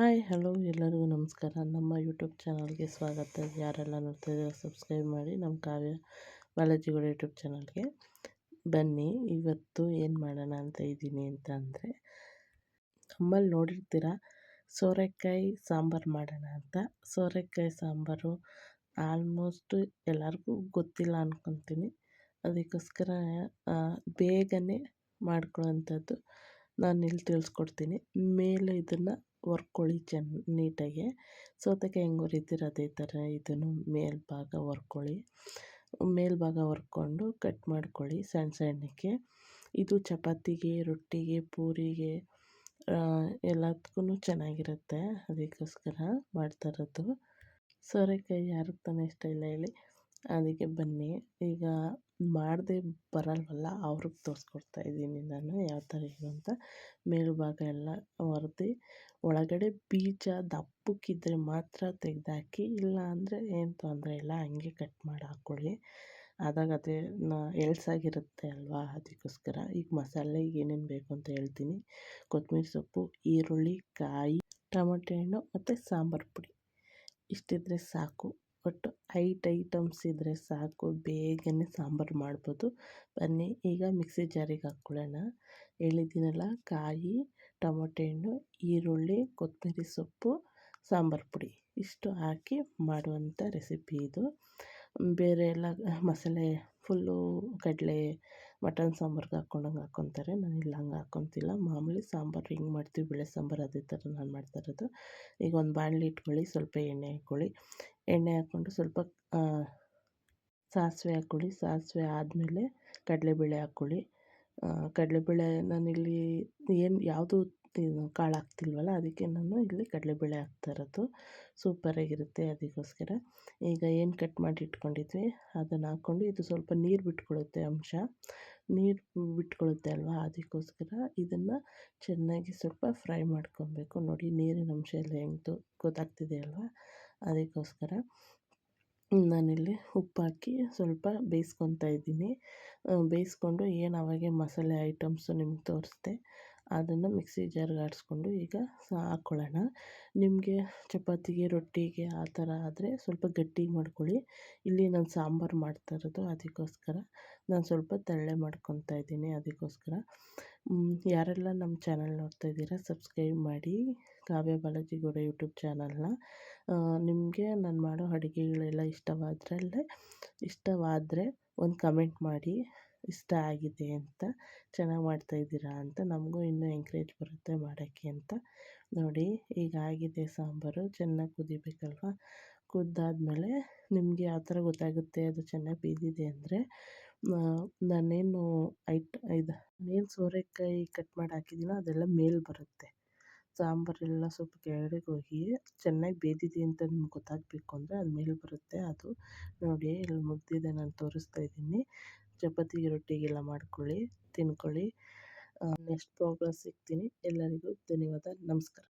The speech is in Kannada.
ಹಾಯ್, ಹಲೋ ಎಲ್ಲರಿಗೂ ನಮಸ್ಕಾರ. ನಮ್ಮ ಯೂಟ್ಯೂಬ್ ಚಾನಲ್ಗೆ ಸ್ವಾಗತ. ಯಾರೆಲ್ಲ ನೋಡ್ತಾ ಸಬ್ಸ್ಕ್ರೈಬ್ ಮಾಡಿ ನಮ್ಮ ಕಾವ್ಯ ಬಾಲಾಜಿಗೌಡ ಯೂಟ್ಯೂಬ್ ಚಾನಲ್ಗೆ ಬನ್ನಿ. ಇವತ್ತು ಏನು ಮಾಡೋಣ ಅಂತ ಇದ್ದೀನಿ ಅಂತ ಅಂದರೆ, ನಮ್ಮಲ್ಲಿ ನೋಡಿರ್ತೀರ, ಸೋರೆಕಾಯಿ ಸಾಂಬಾರು ಮಾಡೋಣ ಅಂತ. ಸೋರೆಕಾಯಿ ಸಾಂಬಾರು ಆಲ್ಮೋಸ್ಟು ಎಲ್ಲರಿಗೂ ಗೊತ್ತಿಲ್ಲ ಅಂದ್ಕೊತೀನಿ ಅದಕ್ಕೋಸ್ಕರ ಬೇಗನೆ ಮಾಡ್ಕೊಳ್ಳೋಂಥದ್ದು ನಾನು ಇಲ್ಲಿ ತಿಳಿಸ್ಕೊಡ್ತೀನಿ. ಮೇಲೆ ಇದನ್ನು ಹೊರ್ಕೊಳ್ಳಿ ಚೆನ್ನ ನೀಟಾಗಿ. ಸೌತೆಕಾಯಿ ಹೆಂಗೆ ಹುರಿತೀರ ಅದೇ ಥರ ಇದನ್ನು ಮೇಲ್ಭಾಗ ಹೊರ್ಕೊಳ್ಳಿ ಮೇಲ್ಭಾಗ ಹೊರ್ಕೊಂಡು ಕಟ್ ಮಾಡ್ಕೊಳ್ಳಿ ಸಣ್ಣ ಸಣ್ಣಕ್ಕೆ. ಇದು ಚಪಾತಿಗೆ, ರೊಟ್ಟಿಗೆ, ಪೂರಿಗೆ ಎಲ್ಲದಕ್ಕೂ ಚೆನ್ನಾಗಿರುತ್ತೆ. ಅದಕ್ಕೋಸ್ಕರ ಮಾಡ್ತಾ ಇರೋದು. ಸೋರೆಕಾಯಿ ಯಾರಿಗೆ ತಾನೇ ಇಷ್ಟ ಇಲ್ಲ ಹೇಳಿ. ಅದಕ್ಕೆ ಬನ್ನಿ. ಈಗ ಮಾಡದೆ ಬರಲ್ವಲ್ಲ, ಅವ್ರಿಗೆ ತೋರಿಸ್ಕೊಡ್ತಾ ಇದ್ದೀನಿ ನಾನು ಯಾವ ಥರ ಏನು ಅಂತ. ಮೇಲ್ಭಾಗ ಎಲ್ಲ ಹೊರ್ದು ಒಳಗಡೆ ಬೀಜ ದಪ್ಪಕ್ಕಿದ್ರೆ ಮಾತ್ರ ತೆಗೆದಾಕಿ, ಇಲ್ಲ ಅಂದರೆ ಏನು ತೊಂದರೆ ಇಲ್ಲ, ಹಂಗೆ ಕಟ್ ಮಾಡಿ ಹಾಕ್ಕೊಳ್ಳಿ ಆದಾಗ ಅದೇ ಎಳ್ಸಾಗಿರುತ್ತೆ ಅಲ್ವಾ ಅದಕ್ಕೋಸ್ಕರ. ಈಗ ಮಸಾಲೆಗೆ ಏನೇನು ಬೇಕು ಅಂತ ಹೇಳ್ತೀನಿ. ಕೊತ್ತಂಬ್ರಿ ಸೊಪ್ಪು, ಈರುಳ್ಳಿ, ಕಾಯಿ, ಟಮಟೆ ಹಣ್ಣು ಮತ್ತು ಸಾಂಬಾರು ಪುಡಿ. ಇಷ್ಟಿದ್ರೆ ಸಾಕು. ಒಟ್ಟು ಐಟ್ ಐಟಮ್ಸ್ ಇದ್ದರೆ ಸಾಕು. ಬೇಗನೆ ಸಾಂಬಾರು ಮಾಡ್ಬೋದು. ಬನ್ನಿ, ಈಗ ಮಿಕ್ಸಿ ಜಾರಿಗೆ ಹಾಕ್ಕೊಳ್ಳೋಣ ಹೇಳಿದ್ದೀನಲ್ಲ, ಕಾಯಿ ಟೊಮೊಟೊ ಹಣ್ಣು ಈರುಳ್ಳಿ, ಕೊತ್ತಂಬರಿ ಸೊಪ್ಪು, ಸಾಂಬಾರು ಪುಡಿ. ಇಷ್ಟು ಹಾಕಿ ಮಾಡುವಂಥ ರೆಸಿಪಿ ಇದು. ಬೇರೆ ಎಲ್ಲ ಮಸಾಲೆ ಫುಲ್ಲು ಕಡಲೆ, ಮಟನ್ ಸಾಂಬಾರ್ಗೆ ಹಾಕೊಂಡಂಗೆ ಹಾಕ್ಕೊತಾರೆ. ನಾನು ಇಲ್ಲಿ ಹಂಗೆ ಹಾಕ್ಕೊತಿಲ್ಲ. ಮಾಮೂಲಿ ಸಾಂಬಾರು ಹೆಂಗೆ ಮಾಡ್ತೀವಿ. ಬೇಳೆ ಸಾಂಬಾರು ಅದೇ ಥರ ನಾನು ಮಾಡ್ತಾ ಇರೋದು. ಈಗ ಒಂದು ಬಾಣಲಿ ಇಟ್ಕೊಳ್ಳಿ, ಸ್ವಲ್ಪ ಎಣ್ಣೆ ಹಾಕ್ಕೊಳ್ಳಿ. ಎಣ್ಣೆ ಹಾಕ್ಕೊಂಡು ಸ್ವಲ್ಪ ಸಾಸಿವೆ ಹಾಕ್ಕೊಳ್ಳಿ. ಸಾಸಿವೆ ಆದಮೇಲೆ ಕಡಲೆಬೇಳೆ ಹಾಕ್ಕೊಳ್ಳಿ. ಕಡಲೆಬೇಳೆ ನಾನಿಲ್ಲಿ ಏನು ಯಾವುದು ಕಾಳು ಹಾಕ್ತಿಲ್ವಲ್ಲ ಅದಕ್ಕೆ ನಾನು ಇಲ್ಲಿ ಕಡಲೆಬೇಳೆ ಹಾಕ್ತಾ ಇರೋದು. ಸೂಪರಾಗಿರುತ್ತೆ ಅದಕ್ಕೋಸ್ಕರ ಈಗ ಏನು ಕಟ್ ಮಾಡಿ ಇಟ್ಕೊಂಡಿದ್ವಿ? ಅದನ್ನು ಹಾಕ್ಕೊಂಡು ಇದು ಸ್ವಲ್ಪ ನೀರು ಬಿಟ್ಕೊಳ್ಳುತ್ತೆ ಅಂಶ. ನೀರು ಬಿಟ್ಕೊಳುತ್ತೆ ಅಲ್ವಾ ಅದಕ್ಕೋಸ್ಕರ ಇದನ್ನು ಚೆನ್ನಾಗಿ ಸ್ವಲ್ಪ ಫ್ರೈ ಮಾಡ್ಕೊಬೇಕು. ನೋಡಿ ನೀರಿನ ಅಂಶ ಎಲ್ಲ ಹೆಂಗೆ ಗೊತ್ತಾಗ್ತಿದೆ ಅಲ್ವಾ? ಅದಕ್ಕೋಸ್ಕರ ನಾನಿಲ್ಲಿ ಉಪ್ಪು ಹಾಕಿ ಸ್ವಲ್ಪ ಬೇಯಿಸ್ಕೊತಾ ಇದ್ದೀನಿ. ಬೇಯಿಸ್ಕೊಂಡು ಏನು ಅವಾಗೆ ಮಸಾಲೆ ಐಟಮ್ಸು ನಿಮ್ಗೆ ತೋರಿಸ್ದೆ. ಅದನ್ನು ಮಿಕ್ಸಿ ಜಾರ್ಗೆ ಆಡಿಸ್ಕೊಂಡು ಈಗ ಹಾಕ್ಕೊಳ್ಳೋಣ ನಿಮಗೆ ಚಪಾತಿಗೆ, ರೊಟ್ಟಿಗೆ ಆ ಥರ ಆದರೆ ಸ್ವಲ್ಪ ಗಟ್ಟಿ ಮಾಡ್ಕೊಳ್ಳಿ. ಇಲ್ಲಿ ನಾನು ಸಾಂಬಾರು ಮಾಡ್ತಾ ಇರೋದು ಅದಕ್ಕೋಸ್ಕರ. ನಾನು ಸ್ವಲ್ಪ ತೆಳ್ಳೆ ಮಾಡ್ಕೊತಾ ಇದ್ದೀನಿ ಅದಕ್ಕೋಸ್ಕರ. ಯಾರೆಲ್ಲ ನಮ್ಮ ಚಾನಲ್ ನೋಡ್ತಾ ಇದ್ದೀರಾ, ಸಬ್ಸ್ಕ್ರೈಬ್ ಮಾಡಿ. ಕಾವ್ಯ ಬಾಲಾಜಿ ಗೌಡ ಯೂಟ್ಯೂಬ್ ಚಾನಲ್ನ. ನಿಮಗೆ ನಾನು ಮಾಡೋ ಅಡುಗೆಗಳೆಲ್ಲ ಇಷ್ಟವಾದ್ರಲ್ಲೇ, ಇಷ್ಟವಾದರೆ ಒಂದು ಕಮೆಂಟ್ ಮಾಡಿ. ಇಷ್ಟ ಆಗಿದೆ ಅಂತ ಚೆನ್ನಾಗಿ ಮಾಡ್ತಾಯಿದ್ದೀರಾ ಅಂತ ನಮಗೂ ಇನ್ನೂ ಎಂಕರೇಜ್ ಬರುತ್ತೆ ಮಾಡೋಕ್ಕೆ ಅಂತ. ನೋಡಿ, ಈಗ ಆಗಿದೆ ಸಾಂಬಾರು, ಚೆನ್ನಾಗಿ ಕುದಿಬೇಕಲ್ವ? ಕುದ್ದಾದಮೇಲೆ ನಿಮಗೆ ಯಾವ ಥರ ಗೊತ್ತಾಗುತ್ತೆ ಅದು ಚೆನ್ನಾಗಿ ಬೇಯ್ದಿದೆ ಅಂದರೆ ನಾನೇನು ಐಟ್, ಇದು ಏನು ಸೋರೆಕಾಯಿ ಕಟ್ ಮಾಡಿ ಹಾಕಿದ್ದೀನೋ ಅದೆಲ್ಲ ಮೇಲೆ ಬರುತ್ತೆ. ಸಾಂಬಾರೆಲ್ಲ ಸ್ವಲ್ಪ ಕೆಳಗಡೆ ಹೋಗಿ ಚೆನ್ನಾಗಿ ಬೇದಿದೆ ಅಂತ ನಿಮ್ಗೆ ಗೊತ್ತಾಗಬೇಕು ಅಂದರೆ ಅದು ಮೇಲೆ ಬರುತ್ತೆ ಅದು. ನೋಡಿ ಇಲ್ಲಿ ಮುಗ್ದಿದೆ, ನಾನು ತೋರಿಸ್ತಾ ಇದ್ದೀನಿ. ಚಪಾತಿಗೆ ರೊಟ್ಟಿಗೆಲ್ಲ ಮಾಡ್ಕೊಳ್ಳಿ ತಿನ್ಕೊಳ್ಳಿ. ನೆಕ್ಸ್ಟ್ ಸಿಗ್ತೀನಿ. ಎಲ್ಲರಿಗೂ ಧನ್ಯವಾದ. ನಮಸ್ಕಾರ.